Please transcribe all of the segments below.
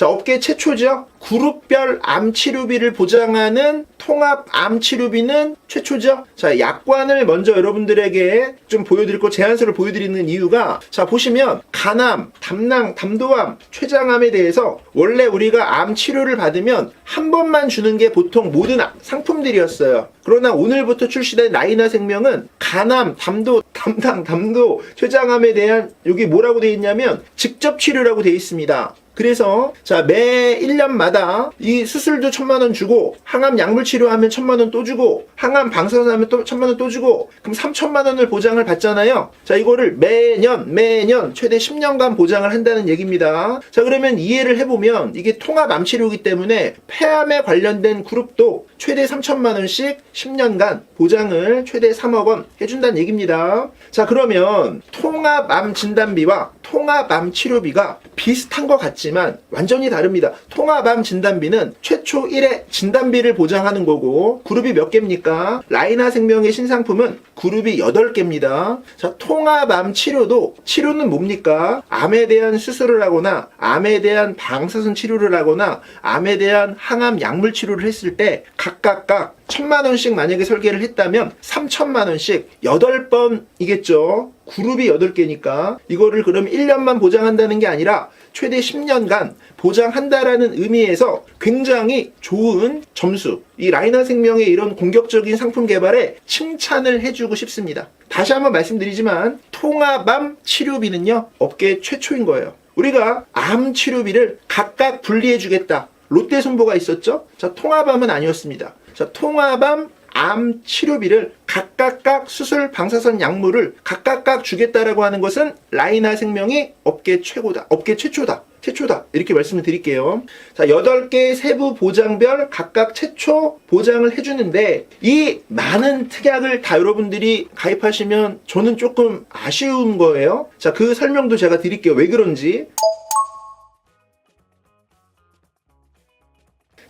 자, 업계 최초죠. 그룹별 암 치료비를 보장하는 통합 암 치료비는 최초죠. 자, 약관을 먼저 여러분들에게 좀 보여드릴 거 제안서를 보여드리는 이유가 자, 보시면 간암, 담낭, 담도암, 췌장암에 대해서 원래 우리가 암 치료를 받으면 한 번만 주는 게 보통 모든 아- 상품들이었어요. 그러나 오늘부터 출시된 라이나 생명은 간암, 담도, 담당, 담도, 췌장암에 대한 여기 뭐라고 되어 있냐면 직접 치료라고 되어 있습니다. 그래서 자 매 1년마다 이 수술도 천만 원 주고 항암 약물 치료하면 천만 원 또 주고 항암 방사선하면 또 천만 원 또 주고 그럼 3천만 원을 보장을 받잖아요. 자 이거를 매년 매년 최대 10년간 보장을 한다는 얘기입니다. 자 그러면 이해를 해 보면 이게 통합 암 치료이기 때문에 폐암에 관련된 그룹도 최대 3천만 원씩 10년간 보장을 최대 3억 원 해준다는 얘기입니다. 자 그러면 통합 암 진단비와 통합 암 치료비가 비슷한 것 같지만 완전히 다릅니다. 통합 암 진단비는 최초 1회 진단비를 보장하는 거고 그룹이 몇 개입니까? 라이나 생명의 신상품은 그룹이 8개입니다. 자 통합 암 치료도 치료는 뭡니까? 암에 대한 수술을 하거나 암에 대한 방사선 치료를 하거나 암에 대한 항암 약물 치료를 했을 때 각각각 천만 원씩 만약에 설계를 했다면 3천만 원씩 8번이겠죠. 그룹이 8개니까 이거를 그럼 1년만 보장한다는 게 아니라 최대 10년간 보장한다라는 의미에서 굉장히 좋은 점수. 이 라이나 생명의 이런 공격적인 상품 개발에 칭찬을 해주고 싶습니다. 다시 한번 말씀드리지만 통합암 치료비는요 업계 최초인 거예요. 우리가 암 치료비를 각각 분리해 주겠다. 롯데 손보가 있었죠? 자, 통합암은 아니었습니다. 자, 통합암 암 치료비를 각각각 수술 방사선 약물을 각각각 주겠다라고 하는 것은 라이나 생명이 업계 최고다. 업계 최초다. 최초다. 이렇게 말씀을 드릴게요. 자, 8개 세부 보장별 각각 최초 보장을 해주는데 이 많은 특약을 다 여러분들이 가입하시면 저는 조금 아쉬운 거예요. 자, 그 설명도 제가 드릴게요. 왜 그런지.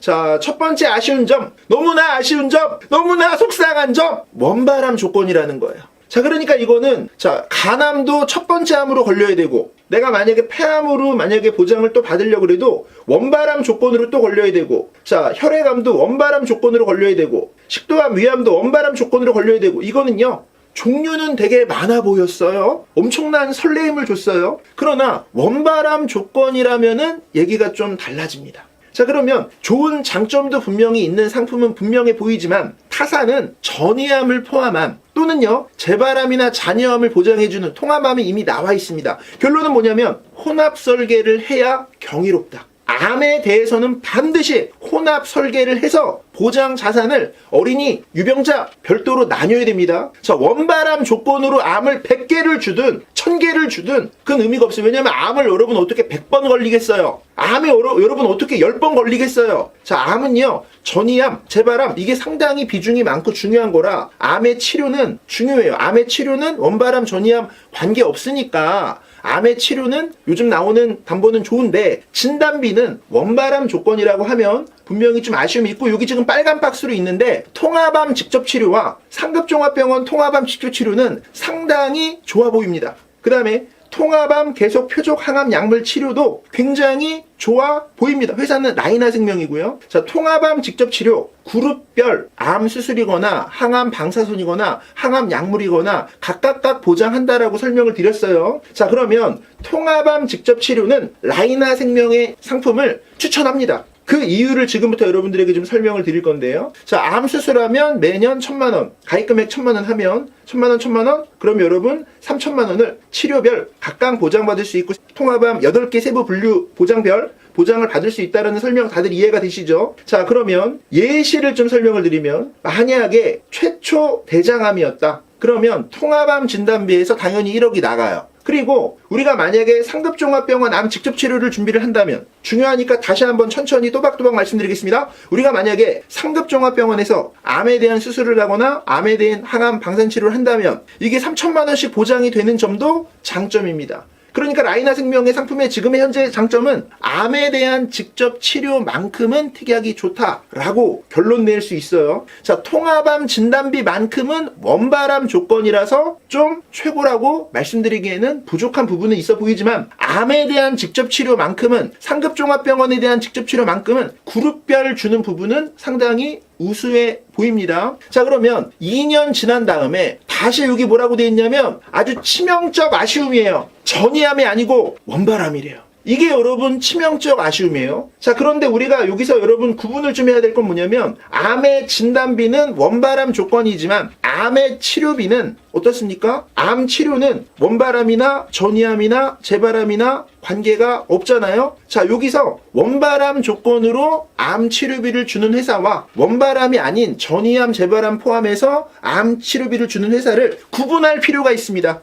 자, 첫 번째 아쉬운 점, 너무나 아쉬운 점, 너무나 속상한 점, 원바람 조건이라는 거예요. 자, 그러니까 이거는, 자, 간암도 첫 번째 암으로 걸려야 되고, 내가 만약에 폐암으로 만약에 보장을 또 받으려고 그래도 원바람 조건으로 또 걸려야 되고, 자, 혈액암도 원바람 조건으로 걸려야 되고, 식도암, 위암도 원바람 조건으로 걸려야 되고, 이거는요, 종류는 되게 많아 보였어요. 엄청난 설레임을 줬어요. 그러나 원바람 조건이라면은 얘기가 좀 달라집니다. 자 그러면 좋은 장점도 분명히 있는 상품은 분명해 보이지만 타사는 전이암을 포함한 또는요 재발암이나 잔여암을 보장해주는 통합암이 이미 나와 있습니다. 결론은 뭐냐면 혼합 설계를 해야 경이롭다. 암에 대해서는 반드시 혼합 설계를 해서 보장 자산을 어린이, 유병자 별도로 나뉘어야 됩니다. 자, 원바람 조건으로 암을 100개를 주든 1000개를 주든 그건 의미가 없어요. 왜냐면 암을 여러분 어떻게 100번 걸리겠어요? 암에 여러, 여러분 어떻게 10번 걸리겠어요? 자, 암은요. 전이암, 재발암 이게 상당히 비중이 많고 중요한 거라 암의 치료는 중요해요. 암의 치료는 원바람, 전이암 관계 없으니까 암의 치료는 요즘 나오는 담보는 좋은데 진단비는 원바람 조건이라고 하면 분명히 좀 아쉬움이 있고 여기 지금 빨간 박스로 있는데 통합암 직접 치료와 상급종합병원 통합암 직접 치료는 상당히 좋아 보입니다. 그 다음에 통합암 계속 표적 항암 약물 치료도 굉장히 좋아 보입니다. 회사는 라이나 생명이고요. 자, 통합암 직접 치료, 그룹별 암 수술이거나 항암 방사선이거나 항암 약물이거나 각각각 보장한다라고 설명을 드렸어요. 자, 그러면 통합암 직접 치료는 라이나 생명의 상품을 추천합니다. 그 이유를 지금부터 여러분들에게 좀 설명을 드릴 건데요. 자, 암 수술하면 매년 천만 원, 가입 금액 천만 원 하면 천만 원, 천만 원? 그럼 여러분 3천만 원을 치료별 각각 보장받을 수 있고 통합암 8개 세부 분류 보장별 보장을 받을 수 있다는 설명 다들 이해가 되시죠? 자, 그러면 예시를 좀 설명을 드리면 만약에 최초 대장암이었다. 그러면 통합암 진단비에서 당연히 1억이 나가요. 그리고 우리가 만약에 상급 종합병원 암 직접 치료를 준비를 한다면 중요하니까 다시 한번 천천히 또박또박 말씀드리겠습니다. 우리가 만약에 상급 종합병원에서 암에 대한 수술을 하거나 암에 대한 항암 방사선 치료를 한다면 이게 3천만 원씩 보장이 되는 점도 장점입니다. 그러니까 라이나 생명의 상품의 지금의 현재 장점은 암에 대한 직접 치료만큼은 특약이 좋다라고 결론 낼 수 있어요. 자, 통합암 진단비만큼은 원바람 조건이라서 좀 최고라고 말씀드리기에는 부족한 부분은 있어 보이지만 암에 대한 직접 치료만큼은 상급종합병원에 대한 직접 치료만큼은 그룹별 주는 부분은 상당히 우수해 보입니다. 자, 그러면 2년 지난 다음에 다시 여기 뭐라고 되어 있냐면 아주 치명적 아쉬움이에요. 전이암이 아니고 원바람이래요. 이게 여러분 치명적 아쉬움이에요. 자, 그런데 우리가 여기서 여러분 구분을 좀 해야 될 건 뭐냐면 암의 진단비는 원바람 조건이지만 암의 치료비는 어떻습니까? 암 치료는 원바람이나 전이암이나 재바람이나 관계가 없잖아요. 자, 여기서 원바람 조건으로 암 치료비를 주는 회사와 원바람이 아닌 전이암, 재바람 포함해서 암 치료비를 주는 회사를 구분할 필요가 있습니다.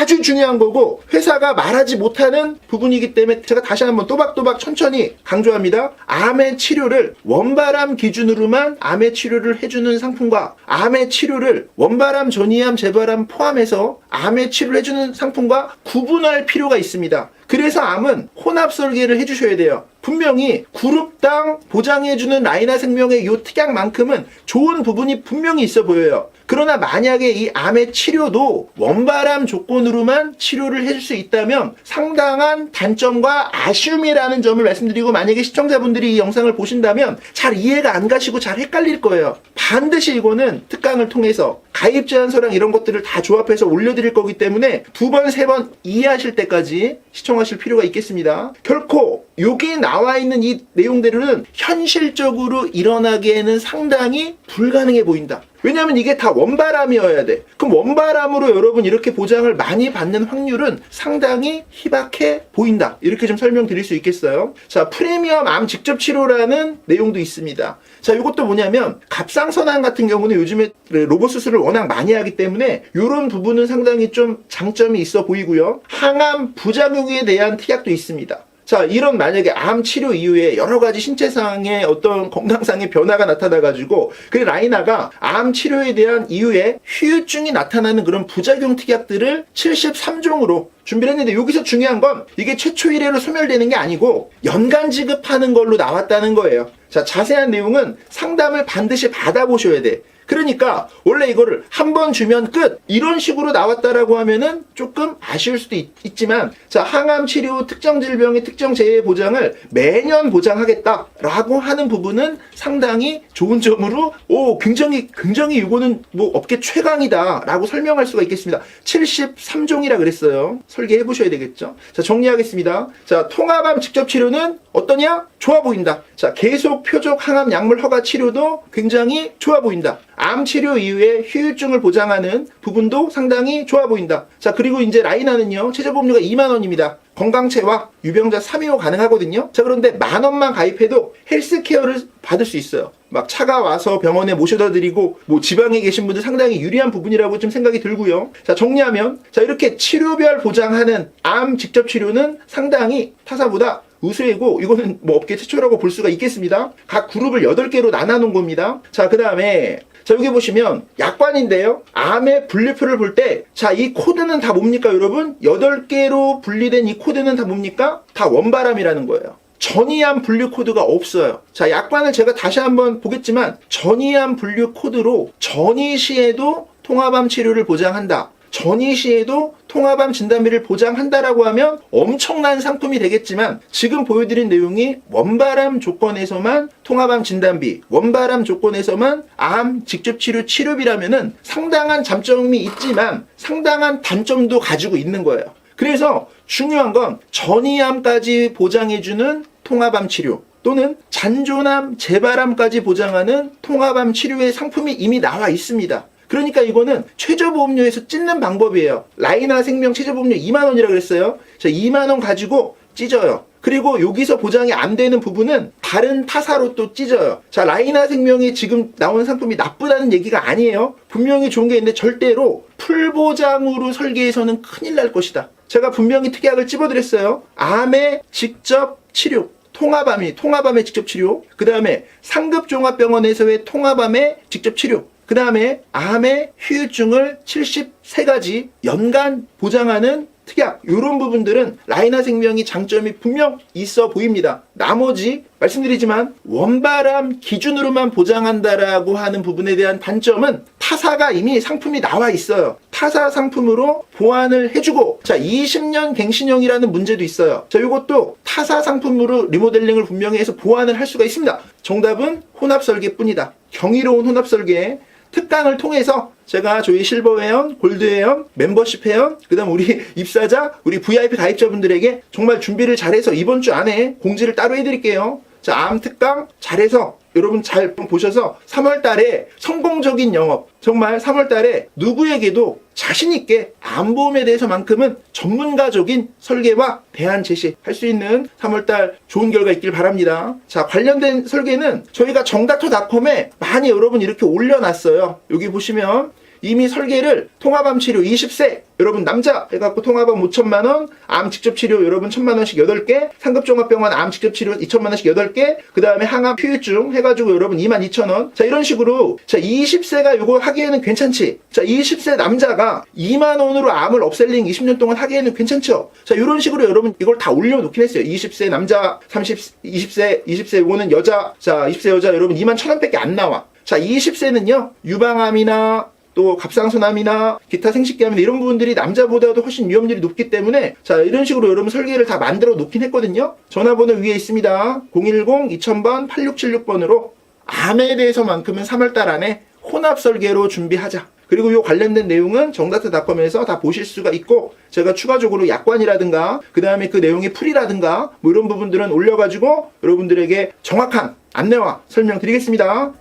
아주 중요한 거고 회사가 말하지 못하는 부분이기 때문에 제가 다시 한번 또박또박 천천히 강조합니다. 암의 치료를 원바람 기준으로만 암의 치료를 해주는 상품과 암의 치료를 원바람, 전이암, 재바람 포함해서 암의 치료를 해주는 상품과 구분할 필요가 있습니다. 그래서 암은 혼합 설계를 해주셔야 돼요. 분명히 그룹당 보장해주는 라이나 생명의 요 특약만큼은 좋은 부분이 분명히 있어 보여요. 그러나 만약에 이 암의 치료도 원바람 조건으로만 치료를 해줄 수 있다면 상당한 단점과 아쉬움이라는 점을 말씀드리고 만약에 시청자분들이 이 영상을 보신다면 잘 이해가 안 가시고 잘 헷갈릴 거예요. 반드시 이거는 특강을 통해서 가입 제한서랑 이런 것들을 다 조합해서 올려드릴 거기 때문에 두 번, 세 번 이해하실 때까지 시청하실 필요가 있겠습니다. 결코 여기 나와 있는 이 내용들은 현실적으로 일어나기에는 상당히 불가능해 보인다. 왜냐하면 이게 다 원바람이어야 돼. 그럼 원바람으로 여러분 이렇게 보장을 많이 받는 확률은 상당히 희박해 보인다. 이렇게 좀 설명드릴 수 있겠어요. 자, 프리미엄 암 직접 치료라는 내용도 있습니다. 자, 이것도 뭐냐면 갑상선암 같은 경우는 요즘에 로봇 수술을 워낙 많이 하기 때문에 이런 부분은 상당히 좀 장점이 있어 보이고요. 항암 부작용에 대한 특약도 있습니다. 자, 이런 만약에 암 치료 이후에 여러 가지 신체상의 어떤 건강상의 변화가 나타나가지고 그 라이나가 암 치료에 대한 이후에 후유증이 나타나는 그런 부작용 특약들을 73종으로 준비를 했는데 여기서 중요한 건 이게 최초 1회로 소멸되는 게 아니고 연간 지급하는 걸로 나왔다는 거예요. 자, 자세한 내용은 상담을 반드시 받아보셔야 돼. 그러니까 원래 이거를 한 번 주면 끝 이런 식으로 나왔다라고 하면은 조금 아쉬울 수도 있, 지만자 항암 치료 특정 질병의 특정 재해 보장을 매년 보장하겠다라고 하는 부분은 상당히 좋은 점으로 오 굉장히 굉장히 이거는 뭐 업계 최강이다라고 설명할 수가 있겠습니다. 73종이라 그랬어요. 설계해 보셔야 되겠죠. 자 정리하겠습니다. 자 통합암 직접 치료는 어떠냐? 좋아 보인다. 자, 계속 표적 항암 약물 허가 치료도 굉장히 좋아 보인다. 암 치료 이후에 후유증을 보장하는 부분도 상당히 좋아 보인다. 자, 그리고 이제 라이나는요, 최저 보험료가 2만 원입니다. 건강체와 유병자 3위호 가능하거든요. 자, 그런데 만 원만 가입해도 헬스케어를 받을 수 있어요. 막 차가 와서 병원에 모셔다 드리고 뭐 지방에 계신 분들 상당히 유리한 부분이라고 좀 생각이 들고요. 자, 정리하면 자, 이렇게 치료별 보장하는 암 직접 치료는 상당히 타사보다 우수이고 이거는 뭐 업계 최초라고 볼 수가 있겠습니다. 각 그룹을 8개로 나눠 놓은 겁니다. 자, 그다음에 자, 여기 보시면 약관인데요. 암의 분류표를 볼 때, 자, 이 코드는 다 뭡니까, 여러분? 8개로 분리된 이 코드는 다 뭡니까? 다 원바람이라는 거예요. 전이암 분류 코드가 없어요. 자, 약관을 제가 다시 한번 보겠지만, 전이암 분류 코드로 전이 시에도 통합암 치료를 보장한다. 전이 시에도 통합암 진단비를 보장한다라고 하면 엄청난 상품이 되겠지만 지금 보여드린 내용이 원바람 조건에서만 통합암 진단비, 원바람 조건에서만 암 직접 치료 치료비라면은 상당한 장점이 있지만 상당한 단점도 가지고 있는 거예요. 그래서 중요한 건 전이암까지 보장해주는 통합암 치료 또는 잔존암, 재발암까지 보장하는 통합암 치료의 상품이 이미 나와 있습니다. 그러니까 이거는 최저보험료에서 찢는 방법이에요. 라이나 생명 최저보험료 2만원이라고 그랬어요. 자, 2만원 가지고 찢어요. 그리고 여기서 보장이 안 되는 부분은 다른 타사로 또 찢어요. 자, 라이나 생명이 지금 나온 상품이 나쁘다는 얘기가 아니에요. 분명히 좋은 게 있는데 절대로 풀보장으로 설계해서는 큰일 날 것이다. 제가 분명히 특약을 찝어드렸어요. 암의 직접 치료. 통합암이 통합암의 직접 치료. 그 다음에 상급종합병원에서의 통합암의 직접 치료. 그 다음에 암의 후유증을 73가지 연간 보장하는 특약 이런 부분들은 라이나 생명이 장점이 분명 있어 보입니다. 나머지 말씀드리지만 원바람 기준으로만 보장한다라고 하는 부분에 대한 단점은 타사가 이미 상품이 나와 있어요. 타사 상품으로 보완을 해주고 자 20년 갱신형이라는 문제도 있어요. 자 이것도 타사 상품으로 리모델링을 분명히 해서 보완을 할 수가 있습니다. 정답은 혼합 설계뿐이다. 경이로운 혼합 설계 특강을 통해서 제가 저희 실버 회원, 골드 회원, 멤버십 회원, 그 다음 우리 입사자, 우리 VIP 가입자분들에게 정말 준비를 잘해서 이번 주 안에 공지를 따로 해드릴게요. 자, 암 특강 잘해서 여러분 잘 보셔서 3월 달에 성공적인 영업, 정말 3월 달에 누구에게도 자신있게 암보험에 대해서만큼은 전문가적인 설계와 대안 제시할 수 있는 3월 달 좋은 결과 있길 바랍니다. 자, 관련된 설계는 저희가 정닥터닷컴에 많이 여러분 이렇게 올려놨어요. 여기 보시면 이미 설계를 통합암 치료 20세 여러분 남자 해갖고 통합암 5천만 원, 암 직접 치료 여러분 1천만 원씩 8개, 상급 종합병원 암 직접 치료 2천만 원씩 8개, 그 다음에 항암 후유증 해가지고 여러분 2만 2천 원. 자 이런 식으로 자 20세가 요거 하기에는 괜찮지. 자 20세 남자가 2만 원으로 암을 업셀링 20년 동안 하기에는 괜찮죠. 자 이런 식으로 여러분 이걸 다 올려놓긴 했어요. 20세 남자, 30, 20세, 20세 요거는 여자, 자 20세 여자 여러분 2만 천 원밖에 안 나와. 자 20세는요 유방암이나 또 갑상선암이나 기타 생식기암이나 이런 부분들이 남자보다도 훨씬 위험률이 높기 때문에 자 이런 식으로 여러분 설계를 다 만들어 놓긴 했거든요. 전화번호 위에 있습니다. 010-2000번 8676번으로 암에 대해서만큼은 3월달 안에 혼합 설계로 준비하자. 그리고 이 관련된 내용은 정다트닷컴에서 다 보실 수가 있고 제가 추가적으로 약관이라든가 그 다음에 그 내용의 풀이라든가 뭐 이런 부분들은 올려가지고 여러분들에게 정확한 안내와 설명 드리겠습니다